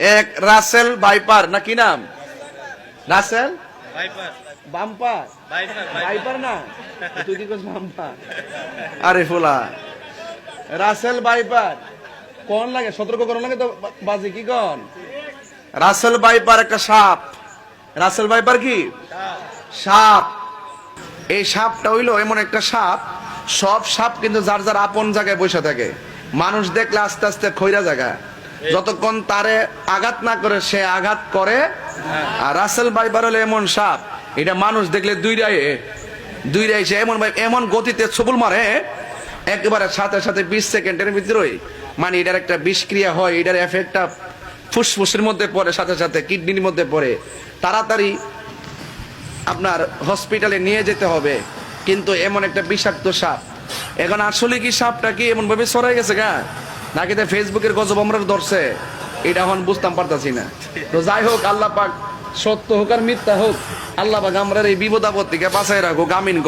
এক রাসেল বাইপার না কি নাম? রাসেল? বাম্পার। ভাইপার না? তুই কি বাম্পার? আরে ফুলা। Russell viper. কোন লাগে? সতর্ক করুন লাগে তো বাজি কি কোন? রাসেল ভাইপার একটা সাপ। রাসেল ভাইপার কি? সাপ। এই সাপটা হইল এমন একটা সাপ। সব সাপ কিন্তু যার যার আপন জায়গায় বসে থাকে। মানুষ দেখলে আস্তে আস্তে খৈরা জায়গা। যতক্ষণ তারে আঘাত না করে, সে আঘাত করে। আর রাসেল ভাইপার হলো এমন সাপ, এটা মানুষ দেখলে দুই রায় দুই রায় সে এমন ভাই- এমন গতিতে ছবুল মারে, একেবারে সাথে সাথে বিশ সেকেন্ডের ভিতরেই। মানে এটার একটা বিষক্রিয়া হয়, এটার এফেক্টটা ফুসফুসের মধ্যে পড়ে, সাথে সাথে কিডনির মধ্যে পড়ে। তাড়াতাড়ি আপনার হসপিটালে নিয়ে যেতে হবে, কিন্তু এমন একটা বিষাক্ত সাপ। এখন আসলে কি সাপটা কি এমন ভাবে সরাই গেছে গা? নাকি ফেসবুকের গজব আমরা ধরছে। এটা এখন বুঝতাম পারতাছি না। তো যাই হোক, আল্লাহ পাক সত্য হোক আর মিথ্যা হোক, আল্লাহ পাক আমরা এই বিপদ আপদ থেকে বাঁচাই রাখুক। আমিন